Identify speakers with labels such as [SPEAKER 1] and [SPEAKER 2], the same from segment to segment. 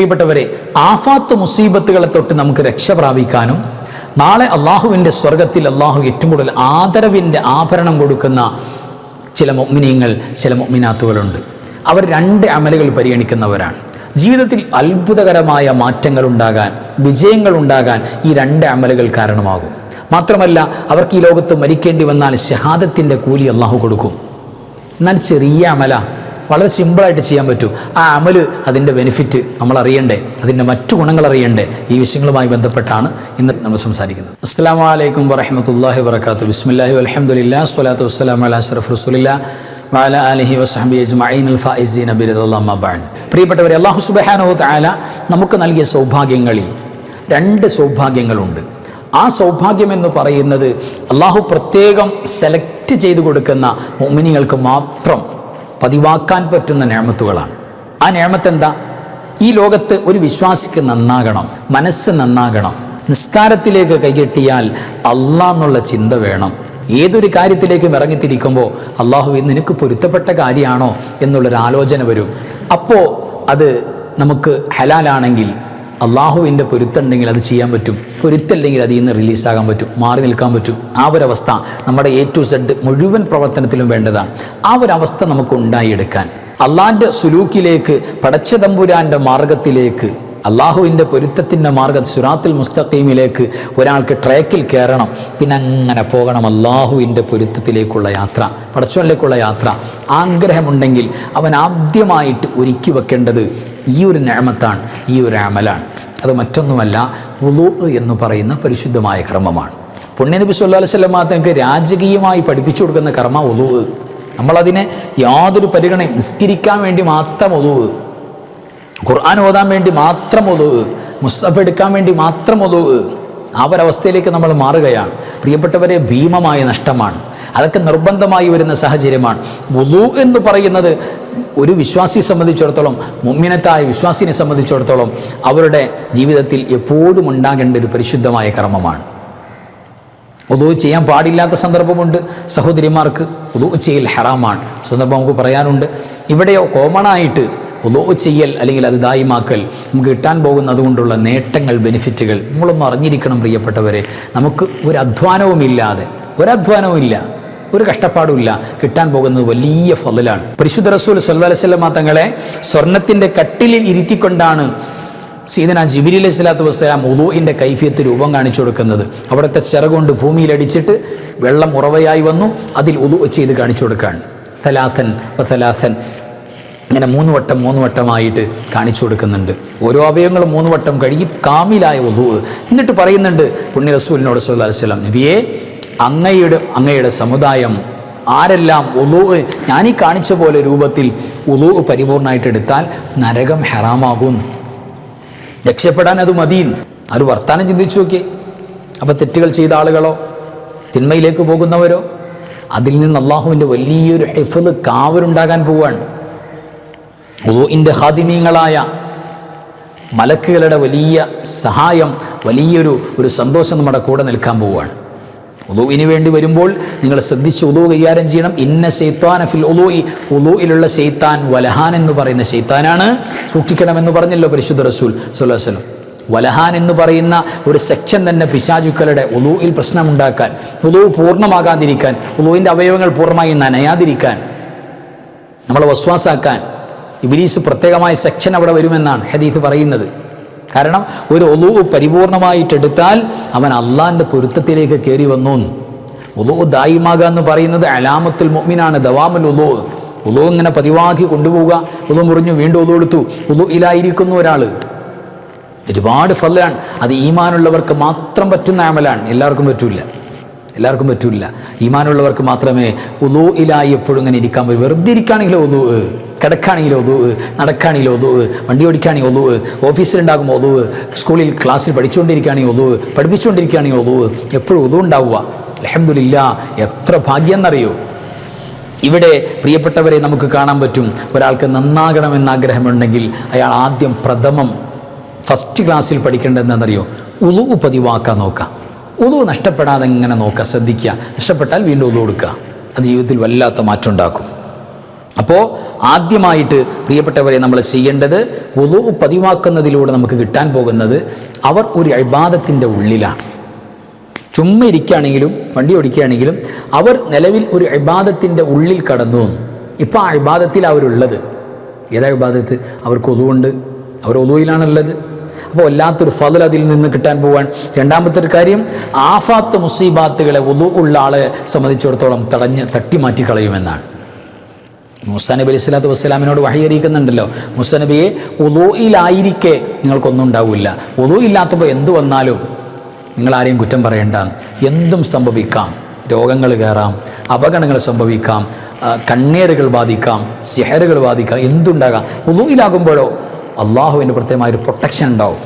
[SPEAKER 1] പ്രിയപ്പെട്ടവരെ ആഫാത്ത് മുസീബത്തുകളെ തൊട്ട് നമുക്ക് രക്ഷ പ്രാപിക്കാനും നാളെ അള്ളാഹുവിന്റെ സ്വർഗത്തിൽ അള്ളാഹു ഏറ്റവും കൂടുതൽ ആദരവിന്റെ ആഭരണം കൊടുക്കുന്ന ചില മൊമിനീങ്ങൾ ചില മൊമിനാത്തുകളുണ്ട് അവർ രണ്ട് അമലുകൾ പരിഗണിക്കുന്നവരാണ്. ജീവിതത്തിൽ അത്ഭുതകരമായ മാറ്റങ്ങൾ ഉണ്ടാകാൻ വിജയങ്ങൾ ഉണ്ടാകാൻ ഈ രണ്ട് അമലുകൾ കാരണമാകും. മാത്രമല്ല അവർക്ക് ഈ ലോകത്ത് മരിക്കേണ്ടി വന്നാൽ ഷഹാദത്തിന്റെ കൂലി അള്ളാഹു കൊടുക്കും. എന്നാൽ ചെറിയ അമല വളരെ സിമ്പിളായിട്ട് ചെയ്യാൻ പറ്റൂ. ആ അമൽ അതിന്റെ ബെനിഫിറ്റ് നമ്മൾ അറിയണ്ടേ? അതിന്റെ മറ്റു ഗുണങ്ങൾ അറിയണ്ടേ? ഈ വിഷയങ്ങളുമായി ബന്ധപ്പെട്ടാണ് ഇന്ന് നമ്മൾ സംസാരിക്കുന്നത്. അസ്സാം വലൈക്കും വറഹമത്തല്ലാഹി വർക്കാത്തു ബിസ്മില്ലാഹി അലഹമുല്ലാ സ്വലാത്തു വസ്സലാം അല്ല അഷ്റഫ് റസൂലില്ല വാല അലഹി വസ്ഹബി അജ്മഈൻ അൽ ഫായിസീൻ ബിറദല്ലാഹു ബഅദ്. പ്രിയപ്പെട്ടവരെ അള്ളാഹു സുബഹാനോ താല നമുക്ക് നൽകിയ സൗഭാഗ്യങ്ങളിൽ രണ്ട് സൗഭാഗ്യങ്ങളുണ്ട്. ആ സൗഭാഗ്യം എന്ന് പറയുന്നത് അള്ളാഹു പ്രത്യേകം സെലക്ട് ചെയ്തു കൊടുക്കുന്ന മോമിനികൾക്ക് മാത്രം പതിവാക്കാൻ പറ്റുന്ന നേമത്തുകളാണ് ആ നേമത്ത് എന്താ ഈ ലോകത്ത് ഒരു വിശ്വാസിക്ക് നന്നാകണം മനസ്സ് നന്നാകണം നിസ്കാരത്തിലേക്ക് കൈകെട്ടിയാൽ അള്ളാ എന്നുള്ള ചിന്ത വേണം. ഏതൊരു കാര്യത്തിലേക്കും ഇറങ്ങിത്തിരിക്കുമ്പോൾ അള്ളാഹു ഇന്ന് നിനക്ക് പൊരുത്തപ്പെട്ട കാര്യമാണോ എന്നുള്ളൊരു ആലോചന വരും. അപ്പോൾ അത് നമുക്ക് ഹലാലാണെങ്കിൽ അള്ളാഹുവിന്റെ പൊരുത്തുണ്ടെങ്കിൽ അത് ചെയ്യാൻ പറ്റും. പൊരുത്തല്ലെങ്കിൽ അതിൽ നിന്ന് റിലീസാകാൻ പറ്റും മാറി നിൽക്കാൻ പറ്റും. ആ ഒരവസ്ഥ നമ്മുടെ എ ടു സെഡ് മുഴുവൻ പ്രവർത്തനത്തിലും വേണ്ടതാണ്. ആ ഒരവസ്ഥ നമുക്ക് ഉണ്ടായിയെടുക്കാൻ. അള്ളാന്റെ സുലൂക്കിലേക്ക് പടച്ച തമ്പുരാന്റെ മാർഗത്തിലേക്ക് അള്ളാഹുവിന്റെ പൊരുത്തത്തിന്റെ മാർഗം സുറാത്തിൽ മുസ്തഖീമിലേക്ക് ഒരാൾക്ക് ട്രാക്കിൽ കയറണം. പിന്നെ അങ്ങനെ പോകണം. അള്ളാഹുവിന്റെ പൊരുത്തത്തിലേക്കുള്ള യാത്ര പടച്ചോനിലേക്കുള്ള യാത്ര. ആഗ്രഹമുണ്ടെങ്കിൽ അവൻ ആദ്യമായിട്ട് ഒരുക്കി വെക്കേണ്ടത് ഈ ഒരു ഞാമത്താണ് ഈ ഒരു അമലാണ്. അത് മറ്റൊന്നുമല്ല ഉലു എന്ന് പറയുന്ന പരിശുദ്ധമായ കർമ്മമാണ്. പുണ്യനബി സല്ലാ വല്ലം തങ്ങൾക്ക് രാജകീയമായി പഠിപ്പിച്ചു കൊടുക്കുന്ന കർമ്മ ഒതുവ് നമ്മളതിനെ യാതൊരു പരിഗണയും നിസ്കരിക്കാൻ വേണ്ടി മാത്രം ഒതു ഖുർആൻ ഓതാൻ വേണ്ടി മാത്രം ഒതു മുസ്തഫ് എടുക്കാൻ വേണ്ടി മാത്രം ഒതു ആ ഒരവസ്ഥയിലേക്ക് നമ്മൾ മാറുകയാണ്. പ്രിയപ്പെട്ടവരെ ഭീമമായ നഷ്ടമാണ്. അതൊക്കെ നിർബന്ധമായി വരുന്ന സാഹചര്യമാണ്. വുളു എന്ന് പറയുന്നത് ഒരു വിശ്വാസിയെ സംബന്ധിച്ചിടത്തോളം മുമ്മിനത്തായ വിശ്വാസിനെ സംബന്ധിച്ചിടത്തോളം അവരുടെ ജീവിതത്തിൽ എപ്പോഴും ഉണ്ടാകേണ്ട ഒരു പരിശുദ്ധമായ കർമ്മമാണ്. ഉദൂ ചെയ്യാൻ പാടില്ലാത്ത സന്ദർഭമുണ്ട് സഹോദരിമാർക്ക്. ഉദൂ ചെയ്യൽ ഹറാമാണ്. സന്ദർഭം നമുക്ക് പറയാനുണ്ട്. ഇവിടെയോ കോമണായിട്ട് ഉദോ ചെയ്യൽ അല്ലെങ്കിൽ അത് ദായിമാക്കൽ നമുക്ക് കിട്ടാൻ പോകുന്നതുകൊണ്ടുള്ള നേട്ടങ്ങൾ ബെനിഫിറ്റുകൾ നമ്മളൊന്നും അറിഞ്ഞിരിക്കണം പ്രിയപ്പെട്ടവരെ. നമുക്ക് ഒരു അധ്വാനവുമില്ലാതെ ഒരധ്വാനവും ഒരു കഷ്ടപ്പാടുമില്ല കിട്ടാൻ പോകുന്നത് വലിയ ഫലലാണ് പരിശുദ്ധ റസൂൽ സല്ലല്ലാഹു അലൈഹി വസല്ലമ തങ്ങളെ സ്വർണത്തിന്റെ കട്ടിലിൽ ഇരുത്തിക്കൊണ്ടാണ് സീദന ജിബിരി അലൈഹി സ്വലാത്തു വസ്സലാം ഉദുവിന്റെ കൈഫിയത്ത് രൂപം കാണിച്ചു കൊടുക്കുന്നത്. അവിടുത്തെ ചിറകൊണ്ട് ഭൂമിയിലടിച്ചിട്ട് വെള്ളം ഉറവയായി വന്നു. അതിൽ ഉദു ചെയ്ത് കാണിച്ചു കൊടുക്കുകയാണ്. തലാസൻ സലാസൻ. ഇങ്ങനെ മൂന്ന് വട്ടം മൂന്ന് വട്ടമായിട്ട് കാണിച്ചു കൊടുക്കുന്നുണ്ട്. ഓരോ അവയവങ്ങളും മൂന്ന് വട്ടം കഴുകി കാമിലായ ഉദു എന്നിട്ട് പറയുന്നുണ്ട് പുണ്യ റസൂലിനോട് സല്ലല്ലാഹു അലൈഹി നബിയെ അങ്ങയുടെ അങ്ങയുടെ സമുദായം ആരെല്ലാം ഉളൂ ഞാൻ ഈ കാണിച്ച പോലെ രൂപത്തിൽ ഉളൂ പരിപൂർണമായിട്ട് എടുത്താൽ നരകം ഹെറാമാകുമെന്ന് രക്ഷപ്പെടാൻ അത് മതിയെന്ന് ഒരു വർത്താനം ചിന്തിച്ചു നോക്കിയേ അപ്പോൾ തെറ്റുകൾ ചെയ്ത ആളുകളോ തിന്മയിലേക്ക് പോകുന്നവരോ അതിൽ നിന്ന് അള്ളാഹുവിന്റെ വലിയൊരു ഹെഫൽ കാവലുണ്ടാകാൻ പോവാണ് ഉദുവിന്റെ ഹാദിമീങ്ങളായ മലക്കുകളുടെ വലിയ സഹായം വലിയൊരു ഒരു സന്തോഷം നമ്മുടെ കൂടെ നിൽക്കാൻ പോവുകയാണ്. ഉദുവിന് വേണ്ടി വരുമ്പോൾ നിങ്ങൾ ശ്രദ്ധിച്ച് ഉദു കൈകാര്യം ചെയ്യണം. ഇന്ന ശൈത്താൻ ഫിൽ ഉദുഇ. ഉദുയിലുള്ള ശൈത്താൻ വലഹാൻ എന്ന് പറയുന്ന ശൈത്താനാണ്. സൂക്ഷിക്കണമെന്ന് പറഞ്ഞല്ലോ പരിശുദ്ധ റസൂൽ സുല്ലാസ്ലം വലഹാൻ എന്ന് പറയുന്ന ഒരു സെക്ഷൻ തന്നെ പിശാചുക്കളുടെ ഉദുയിൽ പ്രശ്നമുണ്ടാക്കാൻ ഉദു പൂർണമാകാതിരിക്കാൻ ഉദുവിന്റെ അവയവങ്ങൾ പൂർണമായി നനയാതിരിക്കാൻ നമ്മളെ വസ്വാസാക്കാൻ. ഇബിലീസ് പ്രത്യേകമായ സെക്ഷൻ അവിടെ വരുമെന്നാണ് ഹദീഫ് പറയുന്നത്. കാരണം ഒരു ഒലു പരിപൂർണമായിട്ടെടുത്താൽ അവൻ അള്ളാന്റെ പൊരുത്തത്തിലേക്ക് കയറി വന്നു. ഒലു ദായിമാക എന്ന് പറയുന്നത് അലാമത്തുൽ മുഅ്മിനാണ് ദവാമുൽ ഒലു ഒലു ഇങ്ങനെ പതിവാക്കി കൊണ്ടുപോവുക. ഒലു മുറിഞ്ഞു വീണ്ടും ഒലു എടുത്തു. ഒലു ഇലായിരിക്കുന്നു ഒരാൾ ഒരുപാട് ഫലാണ്. അത് ഈമാനുള്ളവർക്ക് മാത്രം പറ്റുന്ന അമലാണ്. എല്ലാവർക്കും പറ്റില്ല എല്ലാവർക്കും പറ്റൂല. ഈമാനുള്ളവർക്ക് മാത്രമേ ഉദു ഇലായി എപ്പോഴും ഇങ്ങനെ ഇരിക്കാൻ പറ്റൂ. വെറുതെ ഇരിക്കുകയാണെങ്കിൽ ഒതു കിടക്കുകയാണെങ്കിൽ ഒതു നടക്കുകയാണെങ്കിൽ ഒതു വണ്ടി ഓടിക്കുകയാണെങ്കിൽ ഒതു ഓഫീസിലുണ്ടാകുമ്പോൾ ഒതു സ്കൂളിൽ ക്ലാസ്സിൽ പഠിച്ചുകൊണ്ടിരിക്കുകയാണെങ്കിൽ ഒതു പഠിപ്പിച്ചുകൊണ്ടിരിക്കുകയാണെങ്കിൽ ഒതു എപ്പോഴും ഒതു ഉണ്ടാവുക. അലഹമില്ല എത്ര ഭാഗ്യം എന്നറിയോ ഇവിടെ പ്രിയപ്പെട്ടവരെ നമുക്ക് കാണാൻ പറ്റും ഒരാൾക്ക് നന്നാകണമെന്ന് ആഗ്രഹമുണ്ടെങ്കിൽ അയാൾ ആദ്യം പ്രഥമം ഫസ്റ്റ് ക്ലാസ്സിൽ പഠിക്കേണ്ടതെന്നറിയോ ഉളു പതിവാക്കാൻ നോക്കാം ഉളു നഷ്ടപ്പെടാതെ എങ്ങനെ നോക്കുക? ശ്രദ്ധിക്കുക. നഷ്ടപ്പെട്ടാൽ വീണ്ടും ഉളു കൊടുക്കുക. അത് ജീവിതത്തിൽ വല്ലാത്ത മാറ്റം ഉണ്ടാക്കും അപ്പോൾ ആദ്യമായിട്ട് പ്രിയപ്പെട്ടവരെ നമ്മൾ ചെയ്യേണ്ടത് ഒതു പതിവാക്കുന്നതിലൂടെ നമുക്ക് കിട്ടാൻ പോകുന്നത് അവർ ഒരു അഴിബാദത്തിന്റെ ഉള്ളിലാണ്. ചുമ്മാ ഇരിക്കുകയാണെങ്കിലും വണ്ടി ഓടിക്കുകയാണെങ്കിലും അവർ നിലവിൽ ഒരു അഴിബാദത്തിന്റെ ഉള്ളിൽ കടന്നു. ഇപ്പോൾ ആ അഴിബാദത്തിൽ അവരുള്ളത്. ഏതാ അഴിബാദത്ത് അവർക്ക് ഒതുവുണ്ട്. അവർ ഒതുവിലാണുള്ളത്. അപ്പോൾ വല്ലാത്തൊരു ഫതൽ അതിൽ നിന്ന് കിട്ടാൻ പോവാൻ. രണ്ടാമത്തെ ഒരു കാര്യം ആഫാത്ത് മുസീബാത്തുകളെ ഒതു ഉള്ള ആളെ സംബന്ധിച്ചിടത്തോളം തടഞ്ഞ് തട്ടിമാറ്റി കളയുമെന്നാണ് മൂസ നബി അലൈഹി സ്വലാത്തു വസ്സലാമിനോട് വഴിയറിയിക്കുന്നുണ്ടല്ലോ മൂസ നബിയെ ഉദൂയിലായിരിക്കെ നിങ്ങൾക്കൊന്നും ഉണ്ടാവില്ല. ഉദൂയില്ലാത്തപ്പോൾ എന്തു വന്നാലും നിങ്ങൾ ആരെയും കുറ്റം പറയണ്ട. എന്തും സംഭവിക്കാം. രോഗങ്ങൾ കയറാം. അപകടങ്ങൾ സംഭവിക്കാം. കണ്ണേറുകൾ ബാധിക്കാം. സിഹറുകൾ ബാധിക്കാം. എന്തുണ്ടാകാം? ഉദൂയിലാകുമ്പോഴോ അള്ളാഹുവിന്റെ പ്രത്യേകമായൊരു പ്രൊട്ടക്ഷൻ ഉണ്ടാവും.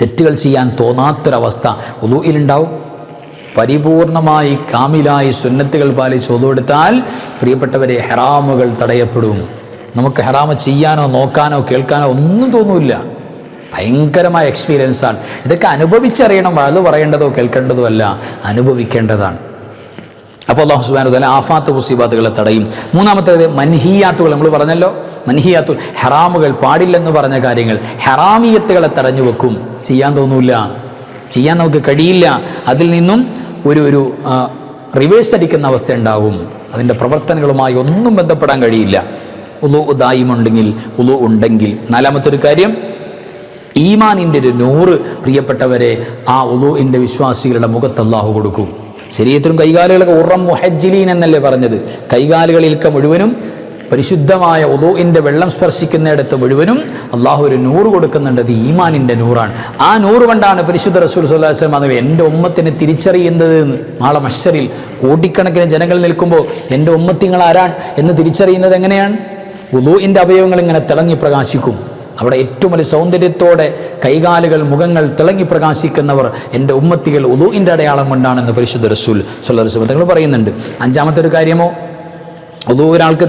[SPEAKER 1] തെറ്റുകൾ ചെയ്യാൻ തോന്നാത്തൊരവസ്ഥ ഒതുയിലുണ്ടാവും പരിപൂർണമായി കാമിലായി സുന്നത്തുകൾ പാലിച്ച് ഒതുവെടുത്താൽ പ്രിയപ്പെട്ടവരെ ഹെറാമുകൾ തടയപ്പെടും. നമുക്ക് ഹെറാമ ചെയ്യാനോ നോക്കാനോ കേൾക്കാനോ ഒന്നും തോന്നില്ല. ഭയങ്കരമായ എക്സ്പീരിയൻസാണ് ഇതൊക്കെ അനുഭവിച്ചറിയണം. അത് പറയേണ്ടതോ കേൾക്കേണ്ടതോ അല്ല അനുഭവിക്കേണ്ടതാണ്. അപ്പോൾ അള്ളാഹു സുബാനു തല ആഫാത്ത് മുസീബാത്തുകളെ തടയും. മൂന്നാമത്തേത് മൻഹിയാത്തുകൾ. നമ്മൾ പറഞ്ഞല്ലോ മൻഹിയാത്തുൽ ഹെറാമുകൾ പാടില്ലെന്ന് പറഞ്ഞ കാര്യങ്ങൾ. ഹെറാമിയത്തുകളെ തടഞ്ഞു വെക്കും. ചെയ്യാൻ തോന്നൂല ചെയ്യാൻ നമുക്ക് കഴിയില്ല. അതിൽ നിന്നും ഒരു ഒരു റിവേഴ്സ് അടിക്കുന്ന അവസ്ഥ ഉണ്ടാവും. അതിന്റെ പ്രവർത്തനങ്ങളുമായി ഒന്നും ബന്ധപ്പെടാൻ കഴിയില്ല. ഉലു ഉദായിമുണ്ടെങ്കിൽ ഉലു ഉണ്ടെങ്കിൽ. നാലാമത്തൊരു കാര്യം ഈമാനിന്റെ ഒരു നൂറ് പ്രിയപ്പെട്ടവരെ ആ ഉലുവിന്റെ വിശ്വാസികളുടെ മുഖത്ത് അള്ളാഹു കൊടുക്കും. ശരീരത്തിലും കൈകാലുകളൊക്കെ ഉറം മുഹജ്ജിലീൻ എന്നല്ലേ പറഞ്ഞത്? കൈകാലുകളിലൊക്കെ മുഴുവനും പരിശുദ്ധമായ ഉദുവിന്റെ വെള്ളം സ്പർശിക്കുന്നിടത്ത് മുഴുവനും അള്ളാഹു ഒരു നൂറ് കൊടുക്കുന്നുണ്ട്. അത് ഈമാനിന്റെ നൂറാണ്. ആ നൂറ് കൊണ്ടാണ് പരിശുദ്ധ റസൂൽ സുല്ലാസ്ലം അത് എന്റെ ഉമ്മത്തിനെ തിരിച്ചറിയുന്നത് എന്ന് നാളെ മഷറിൽ കോടിക്കണക്കിന് ജനങ്ങൾ നിൽക്കുമ്പോൾ എന്റെ ഉമ്മത്തിങ്ങൾ ആരാണ് എന്ന് തിരിച്ചറിയുന്നത് എങ്ങനെയാണ്? ഉദുവിന്റെ അവയവങ്ങൾ ഇങ്ങനെ തിളങ്ങി പ്രകാശിക്കും. അവിടെ ഏറ്റവും വലിയ സൗന്ദര്യത്തോടെ കൈകാലുകൾ മുഖങ്ങൾ തിളങ്ങി പ്രകാശിക്കുന്നവർ എന്റെ ഉമ്മത്തികൾ ഉദുവിന്റെ അടയാളം കൊണ്ടാണെന്ന് പരിശുദ്ധ റസൂൽ സുല്ലാസ്ലം തങ്ങൾ പറയുന്നുണ്ട്. അഞ്ചാമത്തെ ഒരു കാര്യമോ? ഉദു ഒരാൾക്ക്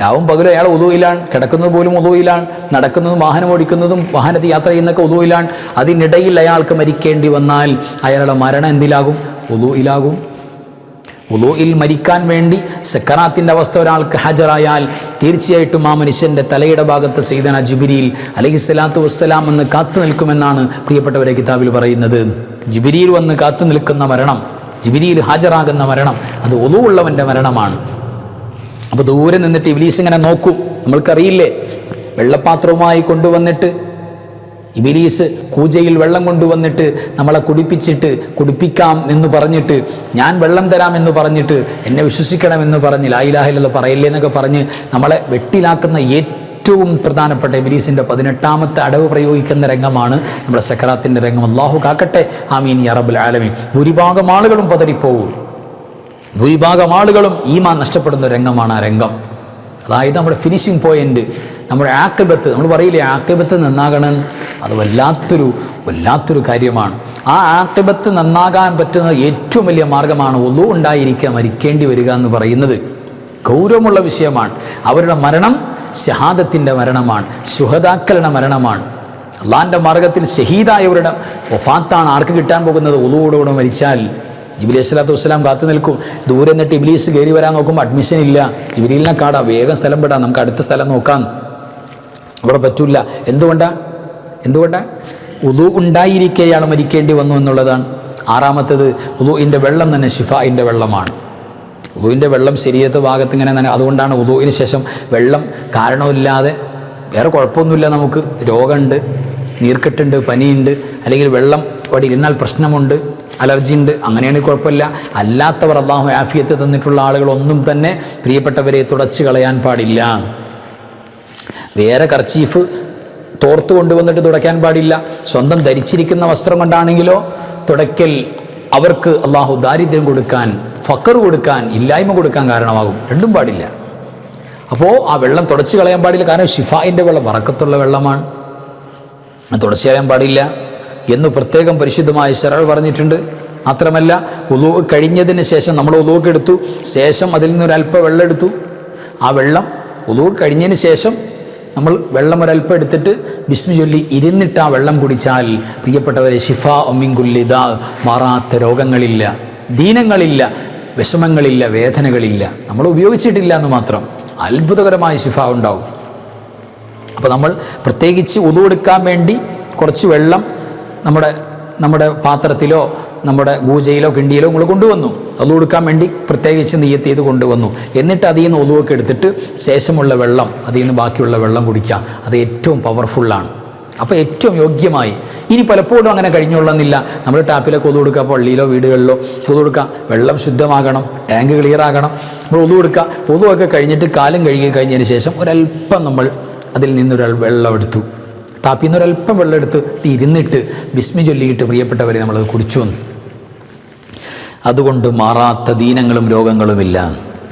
[SPEAKER 1] രാവും പകലും അയാൾ ഒതുവിലാണ് കിടക്കുന്നത് പോലും ഒതുവിലാണ് നടക്കുന്നതും വാഹനം ഓടിക്കുന്നതും വാഹനത്തിൽ യാത്ര ചെയ്യുന്നൊക്കെ ഒതുവിലാണ് അതിനിടയിൽ അയാൾക്ക് മരിക്കേണ്ടി വന്നാൽ അയാളുടെ മരണം എന്തിലാകും? ഒതുവിലാകും ഉദുയിൽ മരിക്കാൻ വേണ്ടി സക്കറാത്തിന്റെ അവസ്ഥ ഒരാൾക്ക് ഹാജരായാൽ തീർച്ചയായിട്ടും ആ മനുഷ്യന്റെ തലയുടെ ഭാഗത്ത് സെയ്തന ജിബിരിയിൽ അലഹി സ്വലാത്തു വസ്സലാം എന്ന് കാത്തു നിൽക്കുമെന്നാണ് പ്രിയപ്പെട്ടവരെ കിതാബിൽ പറയുന്നത്. ജിബിരിയിൽ വന്ന് കാത്തു നിൽക്കുന്ന മരണം ജിബിരിയിൽ ഹാജരാകുന്ന മരണം അത് ഒതുവുള്ളവന്റെ മരണമാണ്. അപ്പോൾ ദൂരെ നിന്നിട്ട് ഇബിലീസ് ഇങ്ങനെ നോക്കും. നമ്മൾക്കറിയില്ലേ വെള്ളപ്പാത്രവുമായി കൊണ്ടുവന്നിട്ട് ഇബിലീസ് കൂജയിൽ വെള്ളം കൊണ്ടുവന്നിട്ട് നമ്മളെ കുടിപ്പിച്ചിട്ട് കുടിപ്പിക്കാം എന്ന് പറഞ്ഞിട്ട് ഞാൻ വെള്ളം തരാം എന്ന് പറഞ്ഞിട്ട് എന്നെ വിശ്വസിക്കണമെന്ന് പറഞ്ഞ് ലായിലാഹില്ലെന്ന് പറയില്ലേ എന്നൊക്കെ പറഞ്ഞ് നമ്മളെ വെട്ടിലാക്കുന്ന ഏറ്റവും പ്രധാനപ്പെട്ട ഇബിലീസിന്റെ പതിനെട്ടാമത്തെ അടവ് പ്രയോഗിക്കുന്ന രംഗമാണ് നമ്മുടെ സക്കറാത്തിന്റെ രംഗം. അള്ളാഹു കാക്കട്ടെ. ആമീൻ അറബുൽ ആലമി ഭൂരിഭാഗം ആളുകളും പതറിപ്പോവും ഭൂരിഭാഗം ആളുകളും ഈമാൻ നഷ്ടപ്പെടുന്ന രംഗമാണ് ആ രംഗം. അതായത് നമ്മുടെ ഫിനിഷിംഗ് പോയിന്റ് നമ്മുടെ ആക്കബത്ത് നമ്മൾ പറയില്ലേ ആക്കബത്ത് നന്നാകണം. അത് വല്ലാത്തൊരു വല്ലാത്തൊരു കാര്യമാണ്. ആ ആക്കബത്ത് നന്നാകാൻ പറ്റുന്ന ഏറ്റവും വലിയ മാർഗമാണ് ഒന്നു ഉണ്ടായിരിക്കുക മരിക്കേണ്ടി വരിക എന്ന് പറയുന്നത്. ഗൗരവമുള്ള വിഷയമാണ്. അവരുടെ മരണം ഷഹാദത്തിന്റെ മരണമാണ് ശുഹദാക്കളുടെ മരണമാണ്. അള്ളാന്റെ മാർഗത്തിൽ ഷഹീദായവരുടെ ഒഫാത്താണ് ആർക്ക് കിട്ടാൻ പോകുന്നത്? ഒന്നുകൂടെ മരിച്ചാൽ. ജിബിലി അസ്ലാത്തു വസ്സലാം കാത്തു നിൽക്കും. ദൂരെ നിന്നിട്ട് ഇബിലീസ് കയറി വരാൻ നോക്കുമ്പോൾ അഡ്മിഷൻ ഇല്ല. ജിബിലിനെ കാടാം വേഗം സ്ഥലം പെടാം നമുക്ക് അടുത്ത സ്ഥലം നോക്കാം. അവിടെ പറ്റൂല. എന്തുകൊണ്ടാണ് എന്തുകൊണ്ടാണ് ഉദു ഉണ്ടായിരിക്കേയാണ് മരിക്കേണ്ടി വന്നു എന്നുള്ളതാണ്. ആറാമത്തേത് ഇന്റെ വെള്ളം തന്നെ ഷിഫായിന്റെ വെള്ളമാണ്. ഉദുവിന്റെ വെള്ളം ശരീരത്തെ ഭാഗത്ത് ഇങ്ങനെ തന്നെ അതുകൊണ്ടാണ് ഉദുവിന് ശേഷം വെള്ളം കാരണമില്ലാതെ വേറെ കുഴപ്പമൊന്നുമില്ല നമുക്ക്. രോഗമുണ്ട് നീർക്കെട്ടുണ്ട് പനിയുണ്ട് അല്ലെങ്കിൽ വെള്ളം അവിടെ ഇരുന്നാൽ പ്രശ്നമുണ്ട് അലർജി ഉണ്ട് അങ്ങനെയാണെങ്കിൽ കുഴപ്പമില്ല. അല്ലാത്തവർ അള്ളാഹു ആഫിയത്ത് തന്നിട്ടുള്ള ആളുകളൊന്നും തന്നെ പ്രിയപ്പെട്ടവരെ തുടച്ചു കളയാൻ പാടില്ല. വേറെ കർച്ചീഫ് തോർത്ത് കൊണ്ടുവന്നിട്ട് തുടയ്ക്കാൻ പാടില്ല. സ്വന്തം ധരിച്ചിരിക്കുന്ന വസ്ത്രം കൊണ്ടാണെങ്കിലോ തുടയ്ക്കൽ അവർക്ക് അള്ളാഹു ദാരിദ്ര്യം കൊടുക്കാൻ ഫക്കർ കൊടുക്കാൻ ഇല്ലായ്മ കൊടുക്കാൻ കാരണമാകും. രണ്ടും പാടില്ല. അപ്പോൾ ആ വെള്ളം തുടച്ചു കളയാൻ പാടില്ല. കാരണം ഷിഫായിന്റെ വെള്ളം വറക്കത്തുള്ള വെള്ളമാണ്. തുടച്ചു കളയാൻ പാടില്ല എന്ന് പ്രത്യേകം പരിശുദ്ധമായ ശരൾ പറഞ്ഞിട്ടുണ്ട്. മാത്രമല്ല ഉലു കഴിഞ്ഞതിന് ശേഷം നമ്മൾ ഉലുവൊക്കെ എടുത്തു. ശേഷം അതിൽ നിന്ന് ഒരല്പം വെള്ളം എടുത്തു. ആ വെള്ളം ഉലുവ് കഴിഞ്ഞതിന് ശേഷം നമ്മൾ വെള്ളം ഒരല്പം എടുത്തിട്ട് ബിസ്മി ചൊല്ലി ഇരുന്നിട്ട് ആ വെള്ളം കുടിച്ചാൽ പ്രിയപ്പെട്ടവരെ ഷിഫ ഒമ്മിങ്കുല്ലിത മാറാത്ത രോഗങ്ങളില്ല. ദീനങ്ങളില്ല വിഷമങ്ങളില്ല വേദനകളില്ല. നമ്മൾ ഉപയോഗിച്ചിട്ടില്ല എന്ന് മാത്രം. അത്ഭുതകരമായ ശിഫ ഉണ്ടാവും. അപ്പോൾ നമ്മൾ പ്രത്യേകിച്ച് ഉതുവെടുക്കാൻ വേണ്ടി കുറച്ച് വെള്ളം നമ്മുടെ നമ്മുടെ പാത്രത്തിലോ നമ്മുടെ ഗൂജയിലോ കിണ്ടിയിലോ നമ്മൾ കൊണ്ടുവന്നു. അത് കൊടുക്കാൻ വേണ്ടി പ്രത്യേകിച്ച് നെയ്യത്ത് ചെയ്ത് കൊണ്ടുവന്നു. എന്നിട്ട് അതിൽ നിന്ന് ഒതുവൊക്കെ എടുത്തിട്ട് ശേഷമുള്ള വെള്ളം അതിൽ നിന്ന് ബാക്കിയുള്ള വെള്ളം കുടിക്കുക. അത് ഏറ്റവും പവർഫുള്ളാണ് അപ്പോൾ ഏറ്റവും യോഗ്യമായി. ഇനി പലപ്പോഴും അങ്ങനെ കഴിഞ്ഞുള്ളന്നില്ല നമ്മൾ ടാപ്പിലൊക്കെ ഒതു കൊടുക്കുക പള്ളിയിലോ വീടുകളിലോ ഒതു കൊടുക്കുക വെള്ളം ശുദ്ധമാകണം ടാങ്ക് ക്ലിയർ ആകണം നമ്മൾ ഒതു കൊടുക്കുക. പൊതുവൊക്കെ കഴിഞ്ഞിട്ട് കാലം കഴുകി കഴിഞ്ഞതിന് ശേഷം ഒരല്പം നമ്മൾ അതിൽ നിന്നൊരാൾ വെള്ളം എടുത്തു. ടാപ്പിൽ നിന്ന് ഒരല്പം വെള്ളം എടുത്ത് ഇരുന്നിട്ട് വിസ്മി ചൊല്ലിയിട്ട് പ്രിയപ്പെട്ടവരെ നമ്മളത് കുടിച്ചു അതുകൊണ്ട് മാറാത്ത ദീനങ്ങളും രോഗങ്ങളുമില്ല.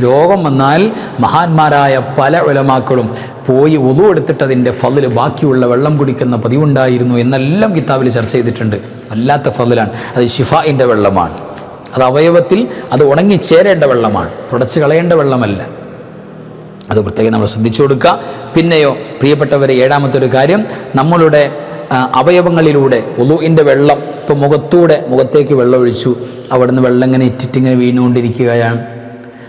[SPEAKER 1] രോഗം വന്നാൽ മഹാന്മാരായ പല ഉലമാക്കളും പോയി ഒതു എടുത്തിട്ട് അതിന്റെ ഫതിൽ ബാക്കിയുള്ള വെള്ളം കുടിക്കുന്ന പതിവുണ്ടായിരുന്നു എന്നെല്ലാം കിതാബിൽ ചർച്ച ചെയ്തിട്ടുണ്ട്. വല്ലാത്ത ഫതിലാണ്. അത് ഷിഫായിന്റെ വെള്ളമാണ്. അത് അവയവത്തിൽ അത് ഉണങ്ങിച്ചേരേണ്ട വെള്ളമാണ്. തുടച്ച് കളയേണ്ട വെള്ളമല്ല. അത് പ്രത്യേകം നമ്മൾ ശ്രദ്ധിച്ചു കൊടുക്കുക. പിന്നെയോ പ്രിയപ്പെട്ടവരെ ഏഴാമത്തെ ഒരു കാര്യം നമ്മളുടെ അവയവങ്ങളിലൂടെ ഒലുവിന്റെ വെള്ളം ഇപ്പോൾ മുഖത്തൂടെ മുഖത്തേക്ക് വെള്ളം ഒഴിച്ചു അവിടുന്ന് വെള്ളം ഇങ്ങനെ ഇറ്റിറ്റിങ്ങനെ വീണുകൊണ്ടിരിക്കുകയാണ്.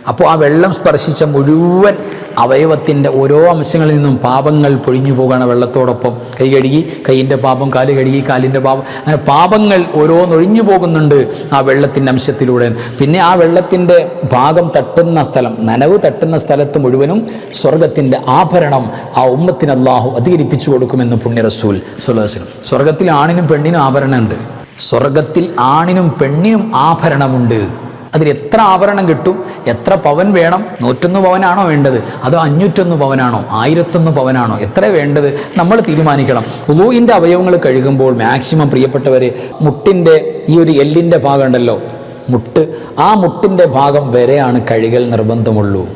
[SPEAKER 1] അപ്പോൾ ആ വെള്ളം സ്പർശിച്ച മുഴുവൻ അവയവത്തിന്റെ ഓരോ അംശങ്ങളിൽ നിന്നും പാപങ്ങൾ പൊഴിഞ്ഞു പോകുകയാണ് വെള്ളത്തോടൊപ്പം. കൈ കഴുകി കൈയിന്റെ പാപം കാൽ കഴുകി കാലിന്റെ പാപം. അങ്ങനെ പാപങ്ങൾ ഓരോന്നൊഴിഞ്ഞു പോകുന്നുണ്ട് ആ വെള്ളത്തിന്റെ അംശത്തിലൂടെ. പിന്നെ ആ വെള്ളത്തിന്റെ ഭാഗം തട്ടുന്ന സ്ഥലം നനവ് തട്ടുന്ന സ്ഥലത്ത് മുഴുവനും സ്വർഗത്തിന്റെ ആഭരണം ആ ഉമ്മത്തിന് അള്ളാഹു അധികരിപ്പിച്ചു കൊടുക്കുമെന്ന് പുണ്യ റസൂൽ സുല്ലാസ്ലം സ്വർഗത്തിൽ ആണിനും പെണ്ണിനും ആഭരണമുണ്ട്. സ്വർഗത്തിൽ ആണിനും പെണ്ണിനും ആഭരണമുണ്ട്. അതിൽ എത്ര ആഭരണം കിട്ടും? എത്ര പവൻ വേണം? നൂറ്റൊന്ന് പവനാണോ വേണ്ടത്? അതോ അഞ്ഞൂറ്റൊന്ന് പവനാണോ? ആയിരത്തൊന്ന് പവനാണോ? എത്ര വേണ്ടത്? നമ്മൾ തീരുമാനിക്കണം. ഉലൂയിന്റെ അവയവങ്ങൾ കഴുകുമ്പോൾ മാക്സിമം പ്രിയപ്പെട്ടവർ മുട്ടിന്റെ ഈ ഒരു എല്ലിന്റെ ഭാഗം ഉണ്ടല്ലോ. മുട്ട്. ആ മുട്ടിന്റെ ഭാഗം വരെയാണ് കഴുകൽ നിർബന്ധമുള്ളൂ.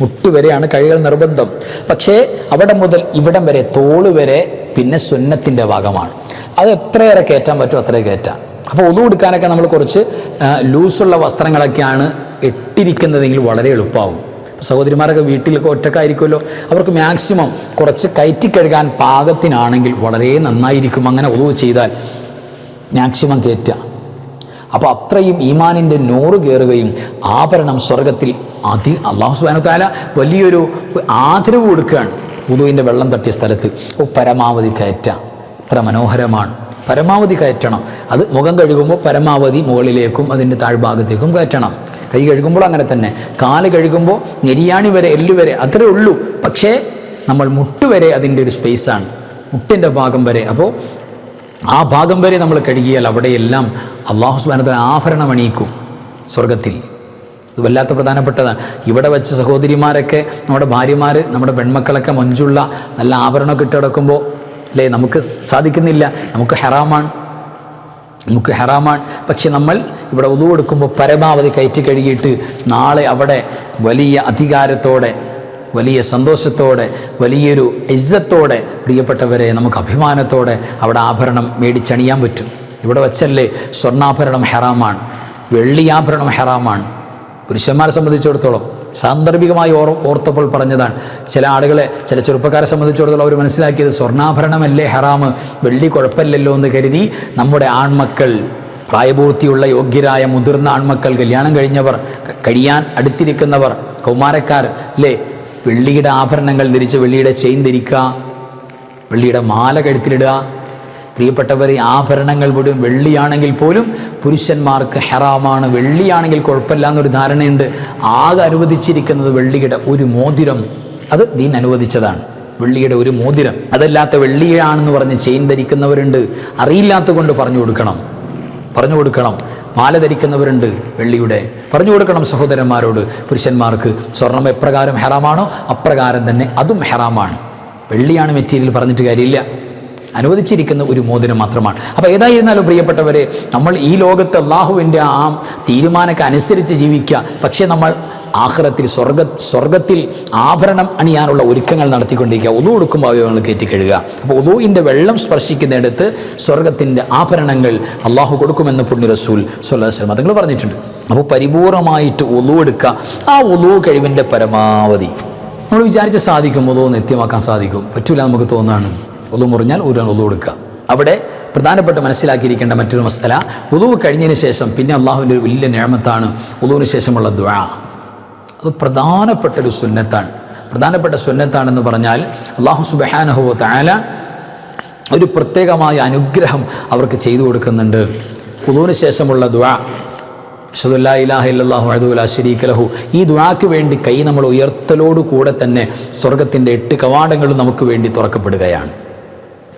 [SPEAKER 1] മുട്ട് വരെയാണ് കഴുകൽ നിർബന്ധം. പക്ഷേ അവിടെ മുതൽ ഇവിടം വരെ തോൾ വരെ പിന്നെ സുന്നത്തിന്റെ ഭാഗമാണ്. അത് എത്രയേറെ കയറ്റാൻ പറ്റുമോ അത്രേ കയറ്റാം. അപ്പോൾ ഒതു കൊടുക്കാനൊക്കെ നമ്മൾ കുറച്ച് ലൂസുള്ള വസ്ത്രങ്ങളൊക്കെയാണ് ഇട്ടിരിക്കുന്നതെങ്കിൽ വളരെ എളുപ്പമാകും സഹോദരിമാരൊക്കെ വീട്ടിലൊക്കെ ഒറ്റക്കായിരിക്കുമല്ലോ. അവർക്ക് മാക്സിമം കുറച്ച് കയറ്റി കഴുകാൻ പാകത്തിനാണെങ്കിൽ വളരെ നന്നായിരിക്കും. അങ്ങനെ ഒതു ചെയ്താൽ മാക്സിമം കയറ്റുക. അപ്പോൾ അത്രയും ഈമാനിന്റെ നൂറ് കയറുകയും ആഭരണം സ്വർഗത്തിൽ അതി അള്ളാഹു സുബാനുത്താല വലിയൊരു ആദരവ് കൊടുക്കുകയാണ്. ഉദുവിന്റെ വെള്ളം തട്ടിയ സ്ഥലത്ത്. പരമാവധി കയറ്റ അത്ര മനോഹരമാണ്. പരമാവധി കയറ്റണം. അത് മുഖം കഴുകുമ്പോൾ പരമാവധി മുകളിലേക്കും അതിന്റെ താഴ്ഭാഗത്തേക്കും കയറ്റണം. കൈ കഴുകുമ്പോൾ അങ്ങനെ തന്നെ. കാൽ കഴുകുമ്പോൾ നെരിയാണി വരെ എല്ല് വരെ അത്രേ ഉള്ളൂ. പക്ഷേ നമ്മൾ മുട്ട് വരെ അതിന്റെ ഒരു സ്പേസാണ് മുട്ടിന്റെ ഭാഗം വരെ. അപ്പോൾ ആ ഭാഗം വരെ നമ്മൾ കഴുകിയാൽ അവിടെയെല്ലാം അള്ളാഹു സുബാനത്തിന് ആഭരണം അണിയിക്കും സ്വർഗത്തിൽ ഇത് വല്ലാത്ത പ്രധാനപ്പെട്ടതാണ്. ഇവിടെ വെച്ച് സഹോദരിമാരൊക്കെ നമ്മുടെ ഭാര്യമാർ നമ്മുടെ പെൺമക്കളൊക്കെ മഞ്ചുള്ള നല്ല ആഭരണമൊക്കെ ഇട്ട് കിടക്കുമ്പോൾ അല്ലേ നമുക്ക് സാധിക്കുന്നില്ല. നമുക്ക് ഹെറാമാണ്. നമുക്ക് ഹെറാമാണ്. പക്ഷെ നമ്മൾ ഇവിടെ ഉതു കൊടുക്കുമ്പോൾ പരമാവധി കയറ്റി കഴുകിയിട്ട് നാളെ അവിടെ വലിയ അധികാരത്തോടെ വലിയ സന്തോഷത്തോടെ വലിയൊരു ഇജ്ജത്തോടെ പ്രിയപ്പെട്ടവരെ നമുക്ക് അഭിമാനത്തോടെ അവിടെ ആഭരണം മേടിച്ചണിയാൻ പറ്റും. ഇവിടെ വച്ചല്ലേ സ്വർണാഭരണം ഹെറാമാണ്. വെള്ളിയാഭരണം ഹെറാമാണ്. പുരുഷന്മാരെ സംബന്ധിച്ചിടത്തോളം സാന്ദർഭികമായി ഓർ ഓർത്തപ്പോൾ പറഞ്ഞതാണ്. ചില ആളുകളെ ചില ചെറുപ്പക്കാരെ സംബന്ധിച്ചിടത്തോളം അവർ മനസ്സിലാക്കിയത് സ്വർണാഭരണമല്ലേ ഹറാമ് വെള്ളി കുഴപ്പമില്ലല്ലോ എന്ന് കരുതി നമ്മുടെ ആൺമക്കൾ പ്രായപൂർത്തിയുള്ള യോഗ്യരായ മുതിർന്ന ആൺമക്കൾ കല്യാണം കഴിഞ്ഞവർ കഴിയാൻ അടുത്തിരിക്കുന്നവർ കൗമാരക്കാർ അല്ലേ വെള്ളിയുടെ ആഭരണങ്ങൾ ധരിച്ച് വെള്ളിയുടെ ചെയിൻ ധരിക്കുക വെള്ളിയുടെ മാല കഴുത്തിലിടുക പ്രിയപ്പെട്ടവർ ഈ ആഭരണങ്ങൾ മുഴുവൻ വെള്ളിയാണെങ്കിൽ പോലും പുരുഷന്മാർക്ക് ഹെറാമാണ്. വെള്ളിയാണെങ്കിൽ കുഴപ്പമില്ല എന്നൊരു ധാരണയുണ്ട്. ആകെ അനുവദിച്ചിരിക്കുന്നത് വെള്ളിയുടെ ഒരു മോതിരം. അത് ദീൻ അനുവദിച്ചതാണ്. വെള്ളിയുടെ ഒരു മോതിരം. അതല്ലാത്ത വെള്ളിയാണെന്ന് പറഞ്ഞ് ചെയിൻ ധരിക്കുന്നവരുണ്ട്. അറിയില്ലാത്ത കൊണ്ട് പറഞ്ഞു കൊടുക്കണം. പറഞ്ഞു കൊടുക്കണം. മാല ധരിക്കുന്നവരുണ്ട് വെള്ളിയുടെ. പറഞ്ഞു കൊടുക്കണം സഹോദരന്മാരോട്. പുരുഷന്മാർക്ക് സ്വർണം എപ്രകാരം ഹെറാമാണോ? അപ്രകാരം തന്നെ അതും ഹെറാമാണ്. വെള്ളിയാണ് മെറ്റീരിയൽ പറഞ്ഞിട്ട് കാര്യമില്ല. അനുവദിച്ചിരിക്കുന്ന ഒരു മോതിരം മാത്രമാണ്. അപ്പോൾ ഏതായിരുന്നാലും പ്രിയപ്പെട്ടവരെ നമ്മൾ ഈ ലോകത്ത് അള്ളാഹുവിന്റെ ആ തീരുമാനമൊക്കെ അനുസരിച്ച് ജീവിക്കുക. പക്ഷേ നമ്മൾ ആഹ്റത്തിൽ സ്വർഗ സ്വർഗത്തിൽ ആഭരണം അണിയാനുള്ള ഒരുക്കങ്ങൾ നടത്തിക്കൊണ്ടിരിക്കുക. ഒതു കൊടുക്കുമ്പോൾ അവയവങ്ങൾ കയറ്റിക്കഴുകുക അപ്പോൾ ഒതുവിന്റെ വെള്ളം സ്പർശിക്കുന്നിടത്ത് സ്വർഗത്തിന്റെ ആഭരണങ്ങൾ അള്ളാഹു കൊടുക്കുമെന്ന് പുണ്യ റസൂൽ സ്വല്ലാസ്ലം അതുങ്ങൾ പറഞ്ഞിട്ടുണ്ട്. അപ്പോൾ പരിപൂർണമായിട്ട് ഒതു എടുക്കുക. ആ ഒതു കഴിവിന്റെ പരമാവധി. നമ്മൾ വിചാരിച്ച സാധിക്കും ഒതു നിത്യമാക്കാൻ സാധിക്കും. പറ്റൂല നമുക്ക് തോന്നുകയാണ് ഒതു മുറിഞ്ഞാൽ ഒരു ഒതു കൊടുക്കുക അവിടെ പ്രധാനപ്പെട്ട മനസ്സിലാക്കിയിരിക്കേണ്ട മറ്റൊരു മസല ഉദു കഴിഞ്ഞതിന് ശേഷം പിന്നെ അള്ളാഹുവിന്റെ ഒരു വലിയ നിയമത്താണ് ഉദുവിന് ശേഷമുള്ള ദ്വാ അത് പ്രധാനപ്പെട്ട ഒരു സുന്നത്താണ്. പ്രധാനപ്പെട്ട സുന്നത്താണെന്ന് പറഞ്ഞാൽ അള്ളാഹു സുബഹാനഹു താല ഒരു പ്രത്യേകമായ അനുഗ്രഹം അവർക്ക് ചെയ്തു കൊടുക്കുന്നുണ്ട്. ഉദുവിന് ശേഷമുള്ള ദ്വാ ഷദുല്ലാ ഇലാഹ ഇല്ലാഹു അദുല ലഹു. ഈ ദ്വാക്ക് വേണ്ടി കൈ നമ്മൾ ഉയർത്തലോടു കൂടെ തന്നെ സ്വർഗത്തിന്റെ എട്ട് കവാടങ്ങളും നമുക്ക് വേണ്ടി തുറക്കപ്പെടുകയാണ്.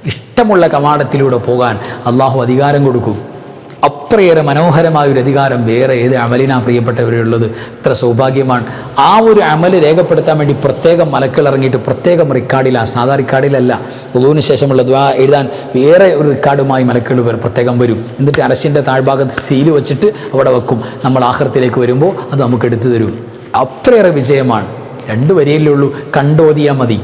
[SPEAKER 1] ഇഷ്ടമുള്ള കവാടത്തിലൂടെ പോകാൻ അള്ളാഹു അധികാരം കൊടുക്കും. അത്രയേറെ മനോഹരമായ ഒരു അധികാരം വേറെ ഏത് അമലിനാ പ്രിയപ്പെട്ടവരുള്ളത് ഇത്ര സൗഭാഗ്യമാണ്. ആ ഒരു അമൽ രേഖപ്പെടുത്താൻ വേണ്ടി പ്രത്യേകം മലക്കൾ ഇറങ്ങിയിട്ട് പ്രത്യേകം റെക്കാർഡില്ല സാധാ റിക്കാർഡിലല്ല ഉദുവിന് ശേഷമുള്ള ദ്വാ എഴുതാൻ വേറെ ഒരു റെക്കാർഡുമായി മലക്കൾ വരും പ്രത്യേകം വരും. എന്നിട്ട് അരശിന്റെ താഴ്ഭാഗത്ത് സീൽ വെച്ചിട്ട് അവിടെ വെക്കും. നമ്മൾ ആഹൃത്തിലേക്ക് വരുമ്പോൾ അത് നമുക്ക് എടുത്തു തരും. അത്രയേറെ വിജയമാണ്. രണ്ട് വരിയല്ലേ ഉള്ളൂ. കണ്ടോതിയാൽ മതി.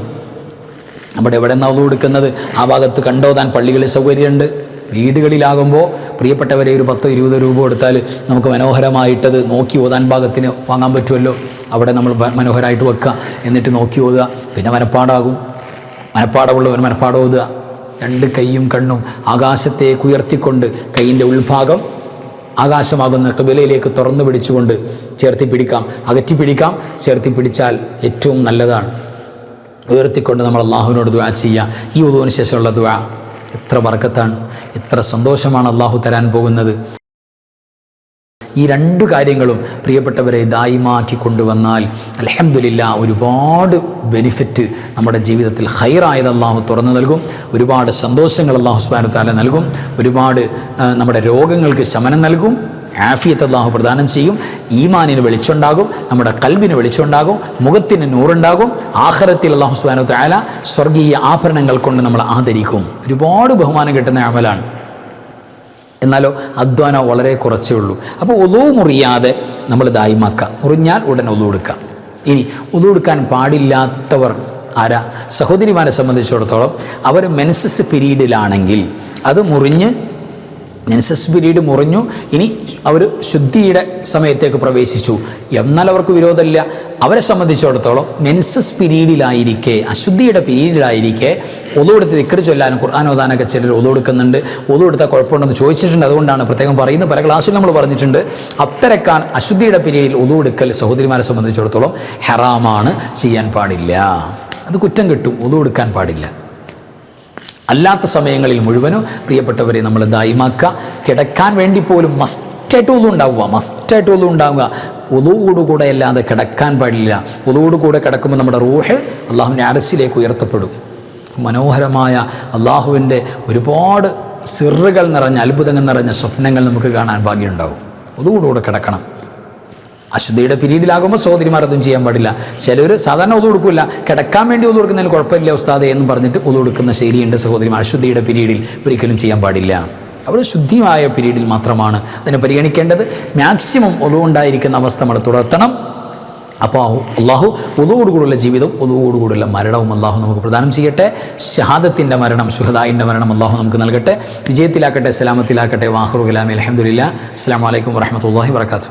[SPEAKER 1] നമ്മുടെ എവിടെ നിന്നാണ് കൊടുക്കുന്നത്? ആ ഭാഗത്ത് കണ്ടോ? താൻ പള്ളികളിൽ സൗകര്യമുണ്ട്. വീടുകളിലാകുമ്പോൾ പ്രിയപ്പെട്ടവരെ ഒരു പത്തോ ഇരുപതോ രൂപ കൊടുത്താൽ നമുക്ക് മനോഹരമായിട്ടത് നോക്കി ഓതാൻ ഭാഗത്തിന് വാങ്ങാൻ പറ്റുമല്ലോ. അവിടെ നമ്മൾ മനോഹരമായിട്ട് വെക്കുക. എന്നിട്ട് നോക്കി ഓതുക. പിന്നെ മനപ്പാടാകും. മനപ്പാടമുള്ളവർ മനപ്പാടം ഓതുക. രണ്ട് കൈയും കണ്ണും ആകാശത്തേക്ക് ഉയർത്തിക്കൊണ്ട് കൈയിന്റെ ഉൾഭാഗം ആകാശമാകുന്ന കബിലയിലേക്ക് തുറന്നു പിടിച്ചുകൊണ്ട് ചേർത്തി പിടിക്കാം. അകറ്റി പിടിക്കാം. ചേർത്തി പിടിച്ചാൽ ഏറ്റവും നല്ലതാണ്. ഉയർത്തിക്കൊണ്ട് നമ്മൾ അള്ളാഹുവിനോട് ദ്വാ ചെയ്യുക. ഈ ഉദുവിന് ശേഷമുള്ള ദ്വാ എത്ര വർക്കത്താണ് എത്ര സന്തോഷമാണ് അള്ളാഹു തരാൻ പോകുന്നത്. ഈ രണ്ട് കാര്യങ്ങളും പ്രിയപ്പെട്ടവരെ ദായിമാക്കി കൊണ്ടുവന്നാൽ അലഹമില്ല ഒരുപാട് ബെനിഫിറ്റ് നമ്മുടെ ജീവിതത്തിൽ ഹൈറായത് അള്ളാഹു തുറന്നു നൽകും. ഒരുപാട് സന്തോഷങ്ങൾ അള്ളാഹു സ്ബാനു താല നൽകും. ഒരുപാട് നമ്മുടെ രോഗങ്ങൾക്ക് ശമനം നൽകും. ആഫിയത്ത് അള്ളാഹു പ്രദാനം ചെയ്യും. ഈമാനിന് വെളിച്ചുണ്ടാകും നമ്മുടെ കൽബിന് വെളിച്ചുണ്ടാകും മുഖത്തിന് നൂറുണ്ടാകും ആഹ്റത്തിൽ അള്ളാഹു സുബാനു താല സ്വർഗീയ ആഭരണങ്ങൾ കൊണ്ട് നമ്മൾ ആദരിക്കും. ഒരുപാട് ബഹുമാനം കിട്ടുന്ന അമലാണ്. എന്നാലോ അധ്വാനം വളരെ കുറച്ചേ ഉള്ളൂ. അപ്പോൾ ഒതുവ് മുറിയാതെ നമ്മൾ ദായിമാക്കുക മുറിഞ്ഞാൽ ഉടൻ ഒതു കൊടുക്കുക ഇനി ഒതു കൊടുക്കാൻ പാടില്ലാത്തവർ ആരാ? സഹോദരിമാരെ സംബന്ധിച്ചിടത്തോളം അവർ മെൻസസ് പീരീഡിലാണെങ്കിൽ അത് മുറിഞ്ഞ് മെൻസസ് പിരീഡ് മുറിഞ്ഞു. ഇനി അവർ ശുദ്ധിയുടെ സമയത്തേക്ക് പ്രവേശിച്ചു. എന്നാൽ അവർക്ക് വിരോധമില്ല. അവരെ സംബന്ധിച്ചിടത്തോളം മെൻസസ് പിരീഡിലായിരിക്കെ അശുദ്ധിയുടെ പിരീഡിലായിരിക്കെ ഒതുകൊടുത്ത് ദിക്കറ് ചൊല്ലാനും ഖുർആൻ ഓതാനൊക്കെ ചിലർ ഒതുകൊടുക്കുന്നുണ്ട്. ഒതുകൊടുത്താൽ കുഴപ്പമുണ്ടെന്ന് ചോദിച്ചിട്ടുണ്ട്. അതുകൊണ്ടാണ് പ്രത്യേകം പറയുന്നത്. പല ക്ലാസ്സിൽ നമ്മൾ പറഞ്ഞിട്ടുണ്ട്. അത്തരക്കാൻ അശുദ്ധിയുടെ പിരീഡിൽ ഒതുകൊടുക്കൽ സഹോദരിമാരെ സംബന്ധിച്ചിടത്തോളം ഹെറാമാണ് ചെയ്യാൻ പാടില്ല. അത് കുറ്റം കിട്ടും. ഒതുകൊടുക്കാൻ പാടില്ല. അല്ലാത്ത സമയങ്ങളിൽ മുഴുവനും പ്രിയപ്പെട്ടവരെ നമ്മൾ ദായിമാക്കുക കിടക്കാൻ വേണ്ടി പോലും മസ്റ്റായിട്ട് ഒന്നും ഉണ്ടാവുക. മസ്റ്റായിട്ട് ഒന്നും ഉണ്ടാവുക. ഒതുവോടുകൂടെ അല്ലാതെ കിടക്കാൻ പാടില്ല. ഒതുവോടുകൂടെ കിടക്കുമ്പോൾ നമ്മുടെ റൂഹ് അള്ളാഹുവിന്റെ അരസിലേക്ക് ഉയർത്തപ്പെടും. മനോഹരമായ അള്ളാഹുവിന്റെ ഒരുപാട് സിറുകൾ നിറഞ്ഞ അത്ഭുതങ്ങൾ നിറഞ്ഞ സ്വപ്നങ്ങൾ നമുക്ക് കാണാൻ ഭാഗ്യമുണ്ടാവും. ഒതുവോടുകൂടെ കിടക്കണം. അശുദ്ധിയുടെ പിരീഡിലാകുമ്പോൾ സഹോദരിമാർ അതും ചെയ്യാൻ പാടില്ല. ചിലർ സാധാരണ ഒതു കൊടുക്കില്ല കിടക്കാൻ വേണ്ടി ഒതു കൊടുക്കുന്നതിന് കുഴപ്പമില്ല ഉസ്താദെ എന്ന് പറഞ്ഞിട്ട് ഒതു കൊടുക്കുന്ന ശരിയുണ്ട് സഹോദരിമാർ. അശുദ്ധിയുടെ പിരീഡിൽ ഒരിക്കലും ചെയ്യാൻ പാടില്ല. അവർ ശുദ്ധിയായ പിരീഡിൽ മാത്രമാണ് അതിനെ പരിഗണിക്കേണ്ടത്. മാക്സിമം ഒതുവുണ്ടായിരിക്കുന്ന അവസ്ഥ നമ്മൾ തുടർത്തണം. അപ്പോൾ അള്ളാഹു ഒതുവോടുകൂടുള്ള ജീവിതം ഒതുവോടുകൂടുള്ള മരണവും അള്ളാഹു നമുക്ക് പ്രദാനം ചെയ്യട്ടെ. ഷഹാദത്തിന്റെ മരണം ഷുഹദായിന്റെ മരണം അള്ളാഹു നമുക്ക് നൽകട്ടെ. വിജയത്തിലാക്കട്ടെ സലാമത്തിലാക്കട്ടെ. വാഹുറുലാമി അലഹമുല്ല അസ്സാം വലൈക്കും വർഹമത്തല്ലാഹി വർക്കാത്തു